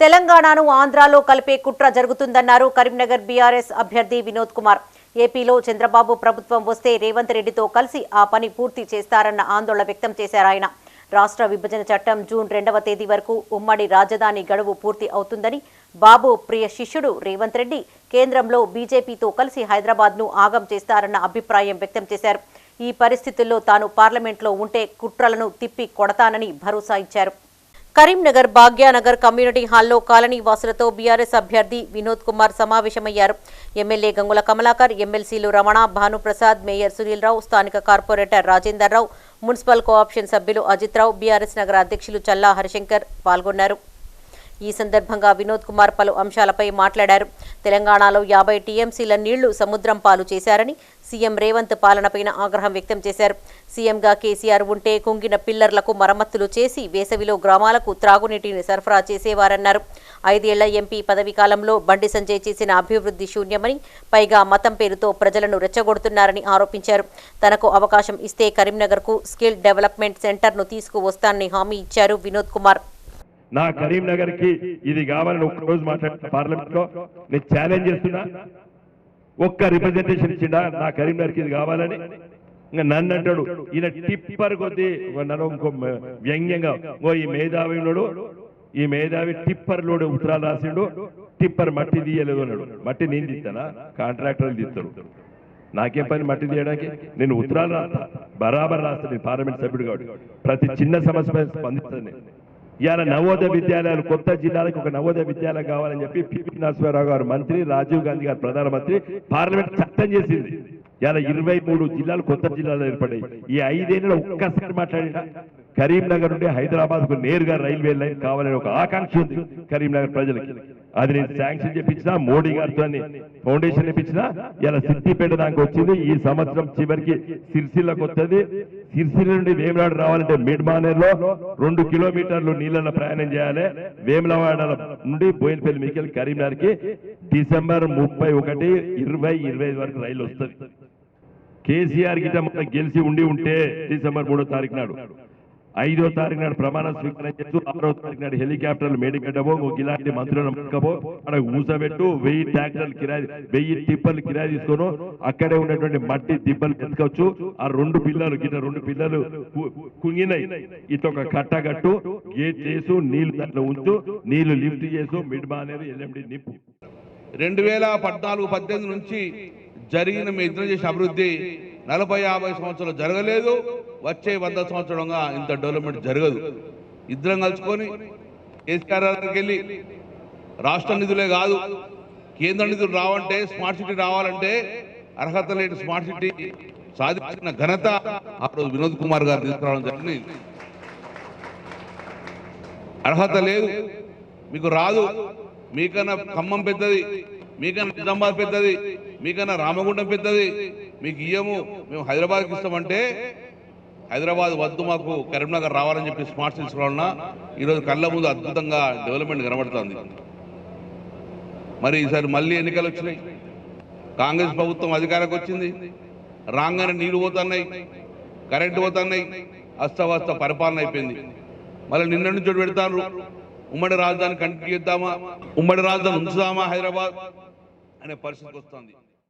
తెలంగాణను ఆంధ్రాలో కలిపే కుట్ర జరుగుతుందన్నారు కరీంనగర్ బీఆర్ఎస్ అభ్యర్థి వినోద్ కుమార్. ఏపీలో చంద్రబాబు ప్రభుత్వం వస్తే రేవంత్ రెడ్డితో కలిసి ఆ పని పూర్తి చేస్తారన్న ఆందోళన వ్యక్తం చేశారు ఆయన. రాష్ట్ర విభజన చట్టం జూన్ రెండవ తేదీ వరకు ఉమ్మడి రాజధాని గడువు పూర్తి అవుతుందని బాబు ప్రియ శిష్యుడు రేవంత్ రెడ్డి కేంద్రంలో బీజేపీతో కలిసి హైదరాబాద్ను ఆగం చేస్తారన్న అభిప్రాయం వ్యక్తం చేశారు. ఈ పరిస్థితుల్లో తాను పార్లమెంట్లో ఉంటే కుట్రలను తిప్పి కొడతానని భరోసా ఇచ్చారు. కరీంనగర్ భాగ్యానగర్ కమ్యూనిటీ హాల్లో కాలనీ వాసులతో బీఆర్ఎస్ అభ్యర్థి వినోద్ కుమార్ సమావేశమయ్యారు. ఎమ్మెల్యే గంగుల కమలాకర్ ఎమ్మెల్సీలు రమణ భానుప్రసాద్ మేయర్ సునీల్ రావు స్థానిక corporator Rajender Rao municipal cooption సభ్యులు అజిత్ రావు బీఆర్ఎస్ నగర అధ్యక్షులు చల్లా హరిశంకర్ పాల్గొన్నారు. ఈ సందర్భంగా వినోద్ కుమార్ పలు అంశాలపై మాట్లాడారు. తెలంగాణలో యాభై టీఎంసీల నీళ్ళు సముద్రం పాలు చేశారని సీఎం రేవంత్ పాలనపైన ఆగ్రహం వ్యక్తం చేశారు. సీఎంగా కేసీఆర్ ఉంటే కుంగిన పిల్లర్లకు మరమ్మతులు చేసి వేసవిలో గ్రామాలకు త్రాగునీటిని సరఫరా చేసేవారన్నారు. ఐదేళ్ళ ఎంపీ పదవి కాలంలో బండి సంజయ్ చేసిన అభివృద్ధి శూన్యమని పైగా మతం పేరుతో ప్రజలను రెచ్చగొడుతున్నారని ఆరోపించారు. తనకు అవకాశం ఇస్తే కరీంనగర్కు స్కిల్ డెవలప్మెంట్ సెంటర్ను తీసుకువస్తానని హామీ ఇచ్చారు వినోద్ కుమార్. నా కరీంనగర్కి ఇది కావాలని ఒక్క రోజు మాట్లాడిన పార్లమెంట్లో నేను ఛాలెంజ్ చేస్తున్నా. ఒక్క రిప్రజెంటేషన్ ఇచ్చిండా? నా కరీంనగర్కి ఇది కావాలని. ఇంకా నన్ను అంటాడు ఈయన టిప్పర్ కొద్దీ. నన్ను ఇంకో వ్యంగ్యంగా ఓ ఈ మేధావి ఉన్నాడు. ఈ మేధావి టిప్పర్ లోడు ఉత్తరాలు రాసిండు. టిప్పర్ మట్టి తీయలేదు అన్నాడు. మట్టి నేను తీస్తానా? కాంట్రాక్టర్లు తీస్తాడు నాకేం పని మట్టి తీయడానికి? నేను ఉత్తరాలు రాస్తా. బరాబర్ రాస్తాను నేను పార్లమెంట్ సభ్యుడు కాబట్టి. ప్రతి చిన్న సమస్య స్పందిస్తాను నేను. ఇవాళ నవోదయ విద్యాలయాలు కొత్త జిల్లాలకు ఒక నవోదయ విద్యాలయం కావాలని చెప్పి పిపి నరసింహారావు గారు మంత్రి రాజీవ్ గాంధీ గారు ప్రధానమంత్రి పార్లమెంట్ చట్టం చేసింది. ఇలా ఇరవై మూడు జిల్లాలు కొత్త జిల్లాలు ఏర్పడ్డాయి. ఈ ఐదేళ్ళలో ఒక్కసారి మాట్లాడినా కరీంనగర్ నుండి హైదరాబాద్కు నేరుగా రైల్వే లైన్ కావాలని ఒక ఆకాంక్ష ఉంది కరీంనగర్ ప్రజలకి. అది నేను శాంక్షన్ చేపించిన మోడీ గారితో ఫౌండేషన్ ఇప్పించిన ఇలా సిద్దిపేట దానికి వచ్చింది. ఈ సంవత్సరం చివరికి సిరిసిల్లకు వస్తుంది సిరిసిల్ల నుండి వేములాడు రావాలంటే మిడ్మానేర్లో రెండు కిలోమీటర్లు నీళ్ళలో ప్రయాణం చేయాలి. వేములవాడ నుండి బోయినపల్లి మికెల్ కరీంనగర్కి డిసెంబర్ ముప్పై ఒకటి ఇరవై ఇరవై ఐదు వరకు రైలు వస్తుంది. కేసీఆర్ గిట్ట మనం గెలిచి ఉండి ఉంటే డిసెంబర్ మూడో తారీఖు నాడు. ఐదో తారీఖు నాడు ప్రమాణ స్వీకారం చేస్తూ ఆరో తారీఖు నాడు హెలికాప్టర్లు మేడిగడ్డబో ఒక ఇలాంటి మంత్రులను మక్కబో అక్కడ ఊసబెట్టు వెయ్యి ట్రాక్టర్లు కిరాయి వెయ్యి టిప్పర్లు కిరాయి తీసుకొని అక్కడే ఉన్నటువంటి మట్టి దిబ్బలు ఎత్తుకోవచ్చు ఆ రెండు పిల్లలు గిట్ట రెండు పిల్లలు కుంగినాయి. ఇటు ఒక కట్టగట్టు గేట్ చేసు నీళ్ళు దాంట్లో ఉంచు నీళ్ళు లిఫ్ట్ చేసు మిడ్ బానేది ఎల్ఎండి నిప్పు రెండు వేల పద్నాలుగు పద్దెనిమిది నుంచి జరిగిన మీ ఇద్దరు చేసిన అభివృద్ధి నలభై యాభై సంవత్సరాలు జరగలేదు. వచ్చే వంద సంవత్సరంగా ఇంత డెవలప్మెంట్ జరగదు. ఇద్దరం కలుసుకొని కేసీఆర్ గారికి వెళ్ళి రాష్ట్ర నిధులే కాదు కేంద్ర నిధులు రావంటే స్మార్ట్ సిటీ రావాలంటే అర్హత లేని స్మార్ట్ సిటీ సాధించిన ఘనత ఆ రోజు వినోద్ కుమార్ గారు తీసుకురావడం జరిగింది. అర్హత లేదు మీకు రాదు మీకన్నా ఖమ్మం పెద్దది మీకన్నా నిజామాబాద్ పెద్దది మీకన్నా రామగుండం పెద్దది మీకు ఇయ్యము మేము హైదరాబాద్కి ఇస్తామంటే హైదరాబాద్ వద్దు మాకు కరీంనగర్ రావాలని చెప్పి స్మార్ట్ సిటీస్ వలన ఈరోజు కళ్ళ ముందు అద్భుతంగా డెవలప్మెంట్ కనబడుతుంది. మరి ఈసారి మళ్ళీ ఎన్నికలు వచ్చినాయి. కాంగ్రెస్ ప్రభుత్వం అధికారకు వచ్చింది. రాగానే నీళ్ళు పోతున్నాయి. కరెంటు పోతున్నాయి. అస్తవస్త పరిపాలన అయిపోయింది. మళ్ళీ నిన్న నుంచి చోటు పెడతారు. ఉమ్మడి రాజధాని కంటిన్యూ చేద్దామా? ఉమ్మడి రాజధాని ఉంచుదామా హైదరాబాద్? అనే పరిస్థితికి వస్తుంది.